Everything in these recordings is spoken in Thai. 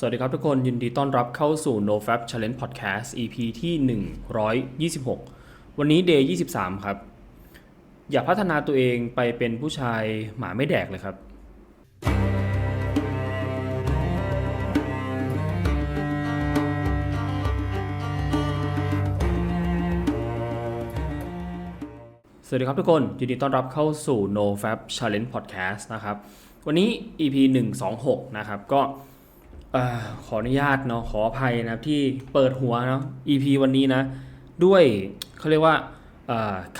สวัสดีครับทุกคนยินดีต้อนรับเข้าสู่ No Fab Challenge Podcast EP ที่ 126 วันนี้ Day 23 ครับ อย่าพัฒนาตัวเองไปเป็นผู้ชายหมาไม่แดกเลยครับ สวัสดีครับทุกคนยินดีต้อนรับเข้าสู่ No Fab Challenge Podcast นะครับ วันนี้ EP 126 นะครับก็ อขออนุญาตเนาะขออภัยนะครับที่เปิดหัวเนาะ EP วันนี้นะ ด้วยเขาเรียกว่า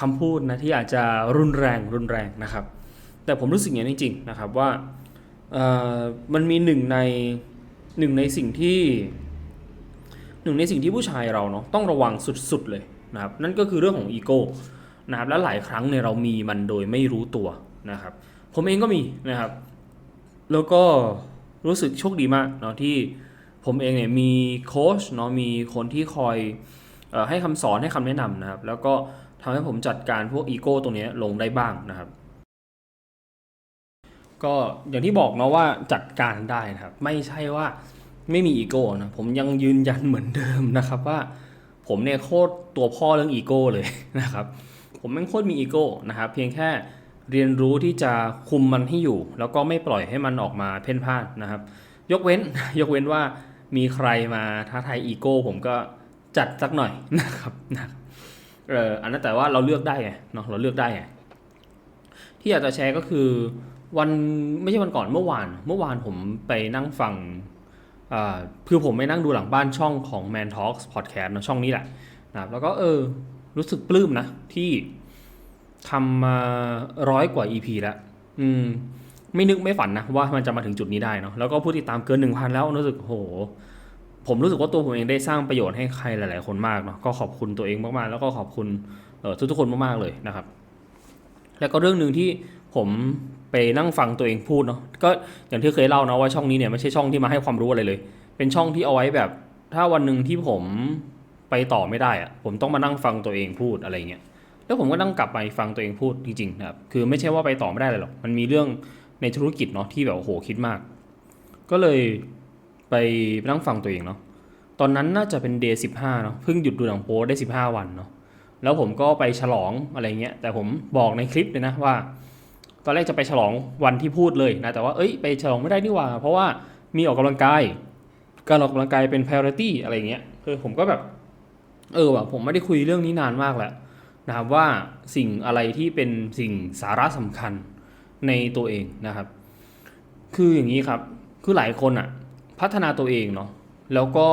คำพูดนะที่อาจจะรุนแรงรุนแรงนะครับ แต่ผมรู้สึกอย่างนี้จริงๆนะครับว่ามันมีหนึ่งในหนึ่งในสิ่งที่หนึ่งในสิ่งที่ผู้ชายเราเนาะต้องระวังสุดๆเลยนะครับ นั่นก็คือเรื่องของอีโก้นะครับและหลายครั้งเนี่ยเรามีมันโดยไม่รู้ตัวนะครับ ผมเองก็มีนะครับ แล้วก็ รู้สึกโชคดีมากเนาะที่ผมเองเนี่ยมีโค้ชเนาะมีคนที่คอยออให้คำสอนให้คำแนะนำนะครับ แล้วก็ทำให้ผมจัดการพวกอีโก้ตรงนี้ลงได้บ้างนะครับก็อย่างที่บอกเนาะว่าจัดการได้นะครับ ไม่ใช่ว่าไม่มีอีโก้นะผมยังยืนยันเหมือนเดิมนะครับว่าผมเนี่ยโคตรตัวพ่อเรื่องอีโก้เลยนะครับ ผมแม่งโคตรมีอีโก้นะครับ เพียงแค่ เรียนรู้ที่จะคุมมันให้อยู่ แล้วก็ไม่ปล่อยให้มันออกมาเพ่นพ่านนะครับ ยกเว้นยกเว้นว่ามีใครมาท้าทายอีโก้ผมก็จัดสักหน่อยนะครับนะเอออันนั้นแต่ว่าเราเลือกได้ไงเนาะเราเลือกได้ไงที่อยากจะแชร์ก็คือวันไม่ใช่วันก่อนเมื่อวาน เมื่อวานผมไปนั่งฟังอ่าคือผมไปนั่งดูหลังบ้านช่องของ Man Talks Podcast นะช่องนี้แหละนะครับแล้วก็เออรู้สึกปลื้มนะที่ ทำมาร้อยกว่า EP แล้วอืม ไม่นึกไม่ฝันนะว่ามันจะมาถึงจุดนี้ได้เนาะแล้วก็ผู้ติดตามเกิน1,000แล้วรู้สึกโห ผมรู้สึกว่าตัวผมเองได้สร้างประโยชน์ให้ใครหลาย ๆ คนมากเนาะก็ขอบคุณตัวเองมากๆ แล้วก็ขอบคุณเออทุกๆคนมากๆเลยนะครับ แล้วก็เรื่องหนึ่งที่ผมไปนั่งฟังตัวเองพูดเนาะก็อย่างที่เคยเล่านะว่าช่องนี้เนี่ยไม่ใช่ช่องที่มาให้ความรู้อะไรเลย เป็นช่องที่เอาไว้แบบ ถ้าวันหนึ่งที่ผมไปต่อไม่ได้อะผมต้องมานั่งฟังตัวเองพูดอะไรเงี้ย แล้วผมก็นั่งกลับไปฟังตัวเองพูดจริงๆนะครับคือไม่ใช่ว่าไปต่อไม่ได้เลยหรอกมันมีเรื่องในธุรกิจเนาะที่แบบโอ้โหคิดมาก ก็เลยไปนั่งฟังตัวเองเนาะตอนนั้นน่าจะเป็นเดย์สิบห้าเนาะเพิ่งหยุดดูหนังโป๊ได้สิบห้าวันเนาะแล้วผมก็ไปฉลองอะไรเงี้ย แต่ผมบอกในคลิปเลยนะว่า ตอนแรกจะไปฉลองวันที่พูดเลยนะ แต่ว่าเอ้ยไปฉลองไม่ได้นี่หว่า เพราะว่ามีออกกำลังกาย การออกกำลังกายเป็น priority อะไรเงี้ยคือผมก็แบบ เออว่ะผมไม่ได้คุยเรื่องนี้นานมากแล้ว นะครับว่าสิ่งอะไรที่เป็นสิ่งสาระสำคัญในตัวเองนะครับ คืออย่างนี้ครับคือหลายคนอะพัฒนาตัวเองเนาะแล้วก็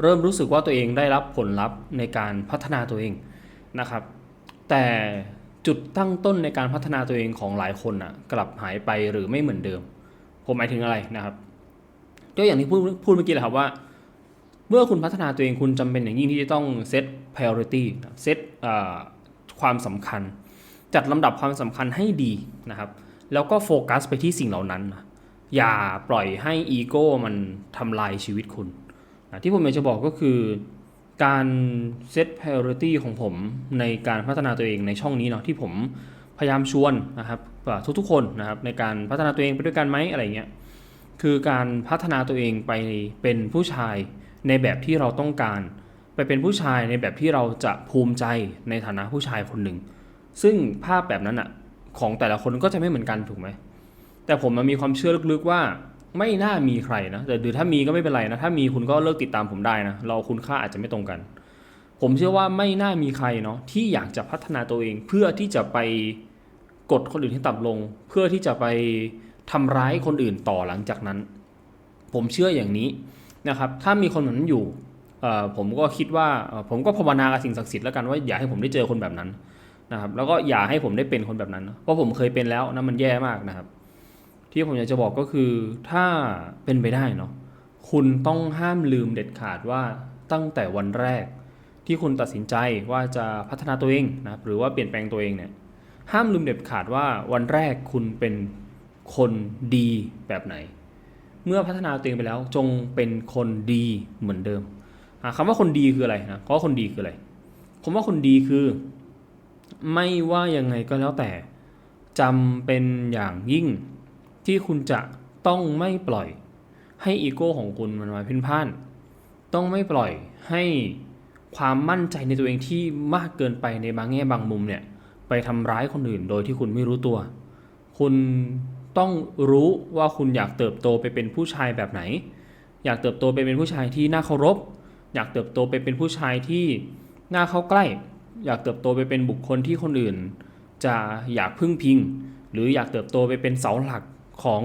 เริ่มรู้สึกว่าตัวเองได้รับผลลัพธ์ในการพัฒนาตัวเองนะครับ แต่จุดตั้งต้นในการพัฒนาตัวเองของหลายคนอะกลับหายไปหรือไม่เหมือนเดิม ผมหมายถึงอะไรนะครับก็อย่างที่พูดพูดเมื่อกี้แหละครับว่า เมื่อคุณพัฒนาตัวเองคุณจำเป็นอย่างยิ่งที่จะต้องเซต priority เซต ความสำคัญ จัดลำดับความสำคัญให้ดีนะครับ แล้วก็โฟกัสไปที่สิ่งเหล่านั้นนะอย่าปล่อยให้อีโก้มันทำลายชีวิตคุณนะที่ผมอยากจะบอกก็คือการเซต priority ของผมในการพัฒนาตัวเองในช่องนี้เนาะที่ผมพยายามชวนนะครับทุกๆคนนะครับในการพัฒนาตัวเองไปด้วยกันไหมอะไรเงี้ยคือการพัฒนาตัวเองไปเป็นผู้ชายในแบบที่เราต้องการ ไปเป็นผู้ชายในแบบที่เราจะภูมิใจในฐานะผู้ชายคนหนึ่ง ซึ่งภาพแบบนั้นอะของแต่ละคนก็จะไม่เหมือนกันถูกไหม แต่ผมมันมีความเชื่อลึกๆว่าไม่น่ามีใครนะแต่หรือถ้ามีก็ไม่เป็นไรนะ ถ้ามีคุณก็เลิกติดตามผมได้นะ เราคุณค่าอาจจะไม่ตรงกัน ผมเชื่อว่าไม่น่ามีใครเนาะที่อยากจะพัฒนาตัวเองเพื่อที่จะไปกดคนอื่นให้ต่ำลง เพื่อที่จะไปทำร้ายคนอื่นต่อหลังจากนั้น ผมเชื่ออย่างนี้นะครับ ถ้ามีคนแบบนั้นอยู่ ผมก็คิดว่าผมก็ภาวนากับสิ่งศักดิ์สิทธิ์แล้วกันว่าอย่าให้ผมได้เจอคนแบบนั้นนะครับแล้วก็อย่าให้ผมได้เป็นคนแบบนั้น เพราะผมเคยเป็นแล้วนะมันแย่มากนะครับ ที่ผมอยากจะบอกก็คือถ้าเป็นไปได้เนาะคุณต้องห้ามลืมเด็ดขาดว่าตั้งแต่วันแรก ที่คุณตัดสินใจว่าจะพัฒนาตัวเองนะหรือว่าเปลี่ยนแปลงตัวเองเนี่ยห้ามลืมเด็ดขาดว่าวันแรกคุณเป็นคนดีแบบไหน เมื่อพัฒนาตัวเองไปแล้วจงเป็นคนดีเหมือนเดิม คำว่าคนดีคืออะไรนะเพราะว่าคนดีคืออะไรผมว่าคนดีคือ ไม่ว่ายังไงก็แล้วแต่จำเป็นอย่างยิ่งที่คุณจะต้องไม่ปล่อยให้อีโก้ของคุณมันมาเพ่นพ่าน ต้องไม่ปล่อยให้ความมั่นใจในตัวเองที่มากเกินไปในบางแง่บางมุมเนี่ยไปทำร้ายคนอื่นโดยที่คุณไม่รู้ตัว คุณต้องรู้ว่าคุณอยากเติบโตไปเป็นผู้ชายแบบไหน อยากเติบโตไปเป็นผู้ชายที่น่าเคารพ อยากเติบโตไปเป็นผู้ชายที่น่าเข้าใกล้ อยากเติบโตไปเป็นบุคคลที่คนอื่น จะอยากพึ่งพิง หรืออยากเติบโตไปเป็นเสาหลักของ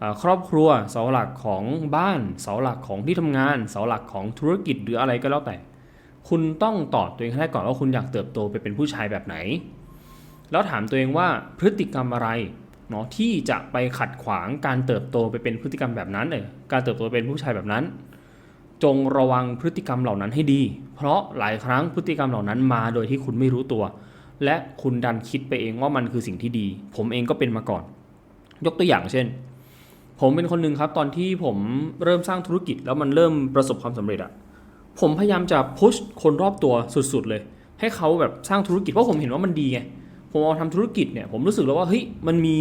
อครอบครัว เสาหลักของบ้าน เสาหลักของที่ทำงาน เสาหลักของธุรกิจหรืออะไรก็แล้วแต่ คุณต้องตอบตัวเองให้ได้ก่อนว่าคุณอยากเติบโตไปเป็นผู้ชายแบบไหน แล้วถามตัวเองว่าพฤติกรรมอะไรเนาะที่จะไปขัดขวางการเติบโตไปเป็นพฤติกรรมแบบนั้นเออการเติบโตเป็นผู้ชายแบบนั้น จงระวังพฤติกรรมเหล่านั้นให้ดี เพราะหลายครั้งพฤติกรรมเหล่านั้นมาโดยที่คุณไม่รู้ตัว และคุณดันคิดไปเองว่ามันคือสิ่งที่ดี ผมเองก็เป็นมาก่อน ยกตัวอย่างเช่น ผมเป็นคนหนึ่งครับ ตอนที่ผมเริ่มสร้างธุรกิจแล้วมันเริ่มประสบความสำเร็จอะผมพยายามจะพุชคนรอบตัวสุดๆเลย ให้เขาแบบสร้างธุรกิจเพราะผมเห็นว่ามันดีไงผมเอาทำธุรกิจเนี่ยผมรู้สึกแล้วว่าเฮ้ยมันมี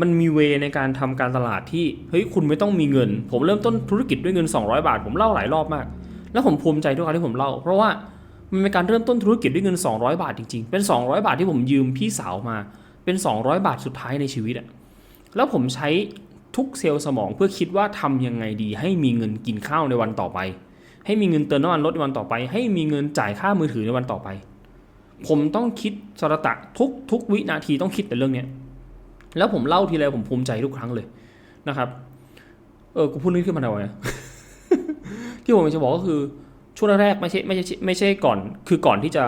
มันมีเวในการทำการตลาดที่เฮ้ยคุณไม่ต้องมีเงิน ผมเริ่มต้นธุรกิจด้วยเงิน 200 บาท ผมเล่าหลายรอบมาก แล้วผมภูมิใจทุกครั้งที่ผมเล่า เพราะว่ามันเป็นการเริ่มต้นธุรกิจด้วยเงิน 200 บาทจริงๆ เป็น 200 บาทที่ผมยืมพี่สาวมา เป็น 200 บาทสุดท้ายในชีวิตอะแล้วผมใช้ทุกเซลล์สมองเพื่อคิดว่าทำยังไงดี ให้มีเงินกินข้าวในวันต่อไป ให้มีเงินเติมน้ำมันรถในวันต่อไป ให้มีเงินจ่ายค่ามือถือในวันต่อไป ผมต้องคิดสรตะทุกทุกวินาทีต้องคิดแต่เรื่องเนี้ย แล้วผมเล่าทีไรผมภูมิใจทุกครั้งเลยนะครับ เออกูพูดนี้ขึ้นมาหน่อยที่ผมจะบอกก็คือช่วงแรกไม่ใช่ไม่ใช่ไม่ใช่ก่อน คือก่อนที่จะ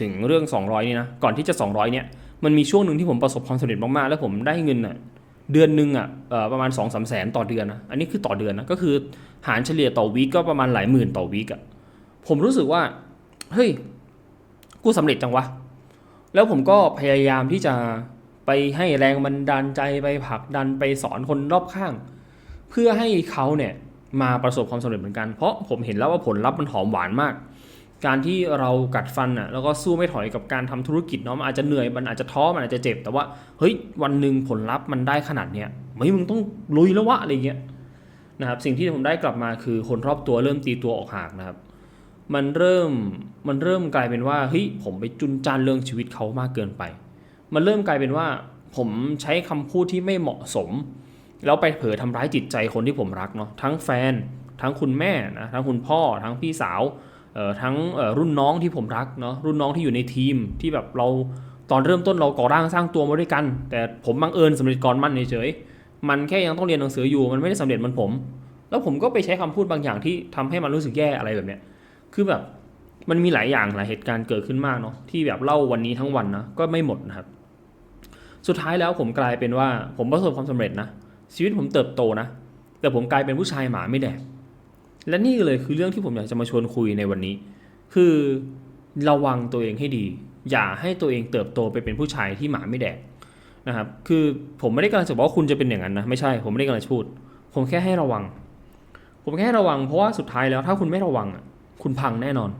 ถึงเรื่อง 200 นี่นะก่อนที่จะ 200 เนี่ยมันมีช่วงหนึ่งที่ผมประสบความสำเร็จมากๆ แล้วผมได้เงินอะเดือนหนึ่งอะประมาณ2องสามแสนต่อเดือนนะอันนี้คือต่อเดือนนะก็คือหารเฉลี่ยต่อวีคก็ประมาณหลายหมื่นต่อวีคอะผมรู้สึกว่าเฮ้ยกูสำเร็จจังวะแล้วผมก็พยายามที่จะ ไปให้แรงบันดาลใจไปผลักดันไปสอนคนรอบข้าง เพื่อให้เขาเนี่ยมาประสบความสำเร็จเหมือนกัน เพราะผมเห็นแล้วว่าผลลัพธ์มันหอมหวานมาก การที่เรากัดฟันอะแล้วก็สู้ไม่ถอยกับการทำธุรกิจเนาะมันอาจจะเหนื่อยมันอาจจะท้อมันอาจจะเจ็บ แต่ว่าเฮ้ยวันหนึ่งผลลัพธ์มันได้ขนาดเนี้ยเฮ้ยมึงต้องลุยแล้ววะอะไรเงี้ยนะครับสิ่งที่ผมได้กลับมาคือคนรอบตัวเริ่มตีตัวออกหางนะครับ มันเริ่มมันเริ่มกลายเป็นว่าเฮ้ยผมไปจุนจานเรื่องชีวิตเขามากเกินไป มันเริ่มกลายเป็นว่า ผมใช้คำพูดที่ไม่เหมาะสม แล้วไปเผลอทำร้ายจิตใจคนที่ผมรักเนาะทั้งแฟน ทั้งคุณแม่นะทั้งคุณพ่อ ทั้งพี่สาวเอ่อทั้งรุ่นน้องที่ผมรักเนาะรุ่นน้องที่อยู่ในทีมที่แบบเราตอนเริ่มต้นเราก่อร่างสร้างตัวมาด้วยกัน แต่ผมบังเอิญสำเร็จก่อนมันเฉยมันแค่ยังต้องเรียนหนังสืออยู่มันไม่ได้สำเร็จเหมันผม แล้วผมก็ไปใช้คำพูดบางอย่างที่ทำให้มันรู้สึกแย่อะไรแบบเนี้ยคือแบบมันมีหลายอย่างหลายเหตุการณ์เกิดขึ้นมากเนาะที่แบบเล่าวันนี้ทั้งวันนะก็ไม่หมดนะครับ สุดท้ายแล้วผมกลายเป็นว่าผมประสบความสำเร็จนะ ชีวิตผมเติบโตนะ แต่ผมกลายเป็นผู้ชายหมาไม่แดก และนี่เลยคือเรื่องที่ผมอยากจะมาชวนคุยในวันนี้ คือระวังตัวเองให้ดี อย่าให้ตัวเองเติบโตไปเป็นผู้ชายที่หมาไม่แดกนะครับ คือผมไม่ได้กำลังจะบอกว่าคุณจะเป็นอย่างนั้นนะ ไม่ใช่ ผมไม่ได้กำลังจะพูด ผมแค่ให้ระวัง ผมแค่ให้ระวังเพราะว่าสุดท้ายแล้วถ้าคุณไม่ระวังอะคุณพังแน่นอน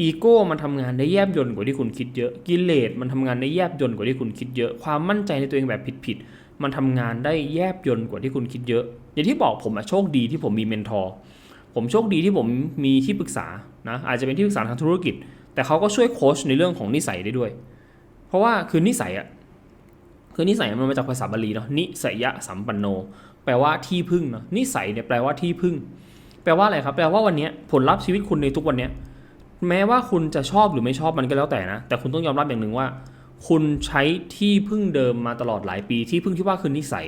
อีโก้มันทำงานได้แยบยนต์กว่าที่คุณคิดเยอะกิเลสมันทำงานได้แยบยนต์กว่าที่คุณคิดเยอะ ความมั่นใจในตัวเองแบบผิดๆมันทำงานได้แยบยนต์กว่าที่คุณคิดเยอะ อย่างที่บอกผมอะโชคดีที่ผมมีเมนทอร์ผมโชคดีที่ผมมีที่ปรึกษานะอาจจะเป็นที่ปรึกษาทางธุรกิจ แต่เขาก็ช่วยโค้ชในเรื่องของนิสัยได้ด้วย เพราะว่าคือนิสัยอะคือนิสัยมันมาจากภาษาบาลีเนาะนิสัยยะสัมปันโน แปลว่าที่พึ่งเนาะนิสัยเนี่ยแปลว่าที่พึ่ง แปลว่าอะไรครับ แปลว่าวันนี้ผลลัพธ์ชีวิตคุณในทุกวันเนี้ย แม้ว่าคุณจะชอบหรือไม่ชอบมันก็แล้วแต่นะ แต่คุณต้องยอมรับอย่างหนึ่งว่า คุณใช้ที่พึ่งเดิมมาตลอดหลายปีที่พึ่งที่ว่าคือนิสัย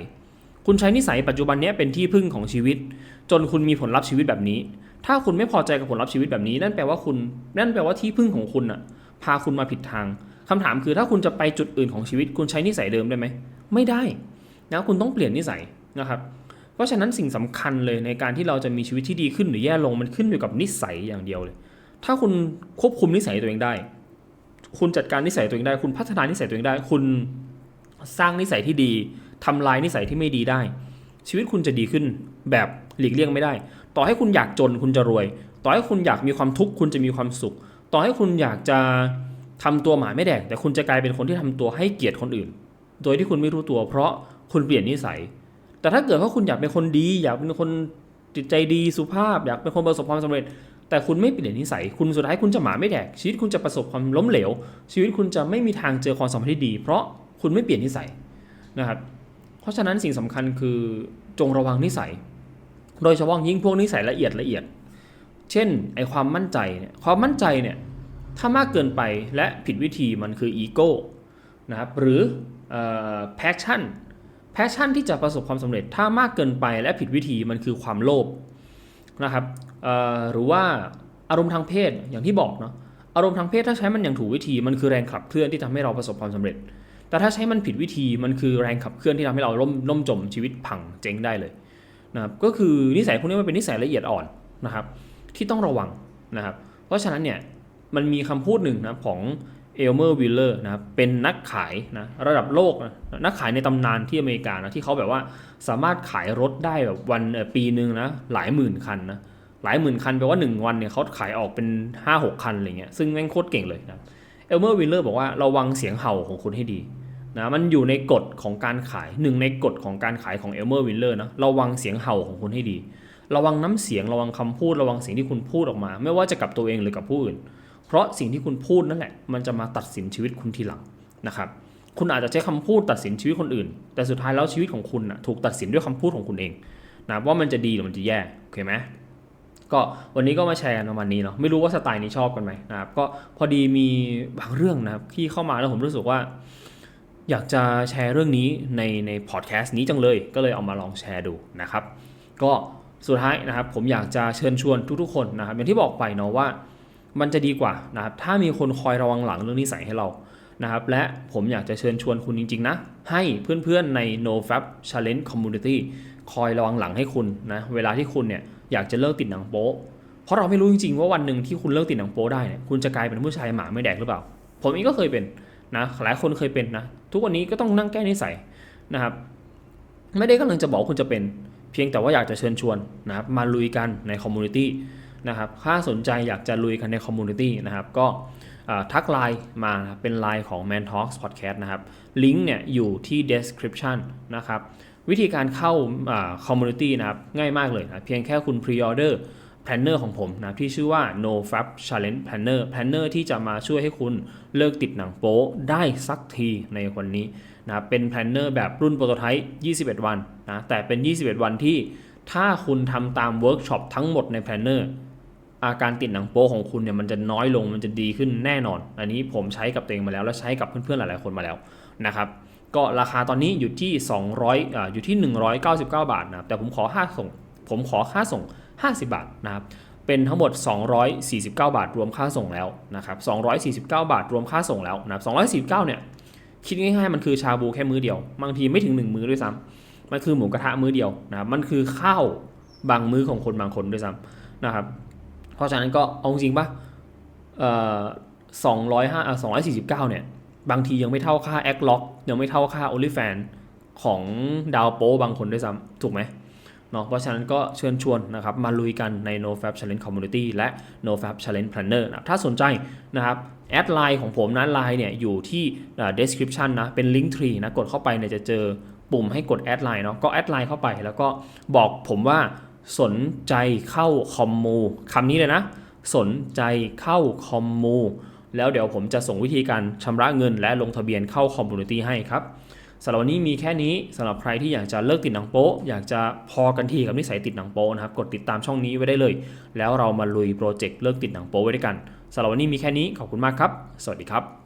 คุณใช้นิสัยปัจจุบันนี้เป็นที่พึ่งของชีวิต จนคุณมีผลลัพธ์ชีวิตแบบนี้ ถ้าคุณไม่พอใจกับผลลัพธ์ชีวิตแบบนี้ นั่นแปลว่าคุณ นั่นแปลว่าที่พึ่งของคุณอะพาคุณมาผิดทางคำถามคือถ้าคุณจะไปจุดอื่นของชีวิต คุณใช้นิสัยเดิมได้ไหมไม่ได้นะคุณต้องเปลี่ยนนิสัยนะครับเพราะฉะนั้นสิ่งสำคัญเลยในการที่เราจะมีชีวิตที่ดีขึ้นหรือแย่ลงมันขึ้นอยู่กับนิสัยอย่างเดียวเลย ถ้าคุณควบคุมนิสัยตัวเองได้ คุณจัดการนิสัยตัวเองได้ คุณพัฒนานิสัยตัวเองได้ คุณสร้างนิสัยที่ดีทำลายนิสัยที่ไม่ดีได้ ชีวิตคุณจะดีขึ้นแบบหลีกเลี่ยงไม่ได้ ต่อให้คุณอยากจนคุณจะรวย ต่อให้คุณอยากมีความทุกข์คุณจะมีความสุข ต่อให้คุณอยากจะทำตัวหมาไม่แดกแต่คุณจะกลายเป็นคนที่ทำตัวให้เกียรติคนอื่น โดยที่คุณไม่รู้ตัว เพราะคุณเปลี่ยนนิสัย แต่ถ้าเกิดว่าคุณอยากเป็นคนดี อยากเป็นคนจิตใจดีสุภาพ อยากเป็นคนประสบความสำเร็จ แต่คุณไม่เปลี่ยนนิสัย คุณสุดท้ายคุณจะหมาไม่แดก ชีวิตคุณจะประสบความล้มเหลว ชีวิตคุณจะไม่มีทางเจอความสัมพันธ์ที่ดี เพราะคุณไม่เปลี่ยนนิสัยนะครับ เพราะฉะนั้นสิ่งสำคัญคือจงระวังนิสัย โดยเฉพาะยิ่งพวกนิสัยละเอียดละเอียด เช่นไอความมั่นใจเนี่ยความมั่นใจเนี่ยถ้ามากเกินไปและผิดวิธีมันคืออีโก้นะครับหรือแพชชั่นแพชชั่นที่จะประสบความสำเร็จถ้ามากเกินไปและผิดวิธีมันคือความโลภ นะครับหรือว่าอารมณ์ทางเพศอย่างที่บอกเนาะอารมณ์ทางเพศถ้าใช้มันอย่างถูกวิธีมันคือแรงขับเคลื่อนที่ทำให้เราประสบความสำเร็จ แต่ถ้าใช้มันผิดวิธีมันคือแรงขับเคลื่อนที่ทำให้เราล่มล่มจมชีวิตพังเจ๊งได้เลยนะครับก็คือนิสัยพวกนี้มันเป็นนิสัยละเอียดอ่อนนะครับที่ต้องระวังนะครับเพราะฉะนั้นเนี่ยมันมีคำพูดหนึ่งนะของ เอลเมอร์วิลเลอร์นะครับเป็นนักขายนะระดับโลกนะนักขายในตำนานที่อเมริกานะที่เขาแบบว่าสามารถขายรถได้แบบวันเอ่อปีหนึ่งนะหลายหมื่นคันนะหลายหมื่นคันแปลว่า 1 วันเนี่ยเขาขายออกเป็น 5 6 คันอะไรเงี้ยซึ่งแม่งโคตรเก่งเลยนะเอลเมอร์วิลเลอร์บอกว่าระวังเสียงเห่าของคุณให้ดีนะมันอยู่ในกฎของการขายหนึ่งในกฎของการขายของเอลเมอร์วิลเลอร์นะระวังเสียงเห่าของคุณให้ดี ระวังน้ำเสียงระวังคำพูดระวังสิ่งที่คุณพูดออกมา ไม่ว่าจะกับตัวเองหรือกับผู้อื่น เพราะสิ่งที่คุณพูดนั่นแหละมันจะมาตัดสินชีวิตคุณทีหลังนะครับ คุณอาจจะใช้คำพูดตัดสินชีวิตคนอื่น แต่สุดท้ายแล้วชีวิตของคุณนะถูกตัดสินด้วยคำพูดของคุณเองนะว่ามันจะดีหรือมันจะแย่โอเคไหมก็วันนี้ก็มาแชร์กันประมาณนี้เนาะไม่รู้ว่าสไตล์นี้ชอบกันไหมนะครับก็พอดีมีบางเรื่องนะครับที่เข้ามาแล้วผมรู้สึกว่า อยากจะแชร์เรื่องนี้ในในพอดแคสต์นี้จังเลย ก็เลยเอามาลองแชร์ดูนะครับ ก็สุดท้ายนะครับผมอยากจะเชิญชวนทุกๆคนนะครับอย่างที่บอกไปเนาะว่า มันจะดีกว่านะครับถ้ามีคนคอยระวังหลังเรื่องนิสัยให้เรานะครับและผมอยากจะเชิญชวนคุณจริง ๆ นะ ให้เพื่อนๆใน NoFap Challenge Community คอยระวังหลังให้คุณนะเวลาที่คุณเนี่ยอยากจะเลิกติดหนังโป๊เพราะเราไม่รู้จริงๆว่าวันหนึ่งที่คุณเลิกติดหนังโป๊ได้เนี่ยคุณจะกลายเป็นผู้ชายหมาไม่แดกหรือเปล่า ผมเองก็เคยเป็นนะหลายคนเคยเป็นนะ ทุกวันนี้ก็ต้องนั่งแก้นิสัยนะครับไม่ได้กำลังจะบอกคุณจะเป็น เพียงแต่ว่าอยากจะเชิญชวนนะครับมาลุยกันในคอมมูนิตี้ นะครับถ้าสนใจอยากจะลุยกันในคอมมูนิตี้นะครับก็ทักไลน์มาเป็นไลน์ของ Man Talks Podcast นะครับลิงก์เนี่ยอยู่ที่ description นะครับวิธีการเข้าคอมมูนิตี้นะครับง่ายมากเลยนะเพียงแค่คุณ pre-order planner ของผมนะที่ชื่อว่า No Fab Challenge Planner Planner ที่จะมาช่วยให้คุณเลิกติดหนังโป๊ได้สักทีในวันนี้นะเป็นแพลนเนอร์แบบรุ่นโปรโตไทป์21 วันนะแต่เป็น 21 วันที่ถ้าคุณทำตามเวิร์กช็อปทั้งหมดในแพลนเนอร์ อาการติดหนังโป๊ของคุณเนี่ยมันจะน้อยลงมันจะดีขึ้นแน่นอน อันนี้ผมใช้กับตัวเองมาแล้ว และใช้กับเพื่อนๆหลายๆคนมาแล้วนะครับก็ราคาตอนนี้อยู่ที่ 200อ่าอยู่ที่ 199 บาทนะครับแต่ผมขอค่าส่ง ผมขอค่าส่ง 50 บาทนะครับเป็นทั้งหมด 249 บาทรวมค่าส่งแล้วนะครับ249 บาทรวมค่าส่งแล้วนะครับ249เนี่ยคิดง่ายๆมันคือชาบูแค่มื้อเดียว บางทีไม่ถึง 1 มื้อด้วยซ้ำมันคือหมูกระทะมื้อเดียวนะครับมันคือข้าวบางมื้อของคนบางคนด้วยซ้ำนะครับ เพราะฉะนั้นก็เอาจริงปะเอ่อสองร้อยห้าสองร้อยสี่สิบเก้าเนี่ย บางทียังไม่เท่าค่าแอคล็อกยังไม่เท่าค่าโอลิแฟนของดาวโป้บางคนด้วยซ้ำถูกไหมเนาะเพราะฉะนั้นก็เชิญชวนนะครับ มาลุยกันใน NoFab Challenge Community และ NoFab Challenge Planner นะถ้าสนใจนะครับแอดไลน์ของผมนะไลน์เนี่ยอยู่ที่ description นะ เป็น link tree นะ กดเข้าไปเนี่ยจะเจอปุ่มให้กดแอดไลน์เนาะก็แอดไลน์เข้าไป แล้วก็บอกผมว่า สนใจเข้าคอมมูคำนี้เลยนะ สนใจเข้าคอมมูแล้วเดี๋ยวผมจะส่งวิธีการชำระเงินและลงทะเบียนเข้าคอมมูนิตี้ให้ครับสำหรับวันนี้มีแค่นี้สำหรับใครที่อยากจะเลิกติดหนังโป๊อยากจะพอกันทีกับนิสัยติดหนังโป๊นะครับ กดติดตามช่องนี้ไว้ได้เลย แล้วเรามาลุยโปรเจกต์เลิกติดหนังโป๊ไว้ด้วยกันสำหรับวันนี้มีแค่นี้ขอบคุณมากครับ สวัสดีครับ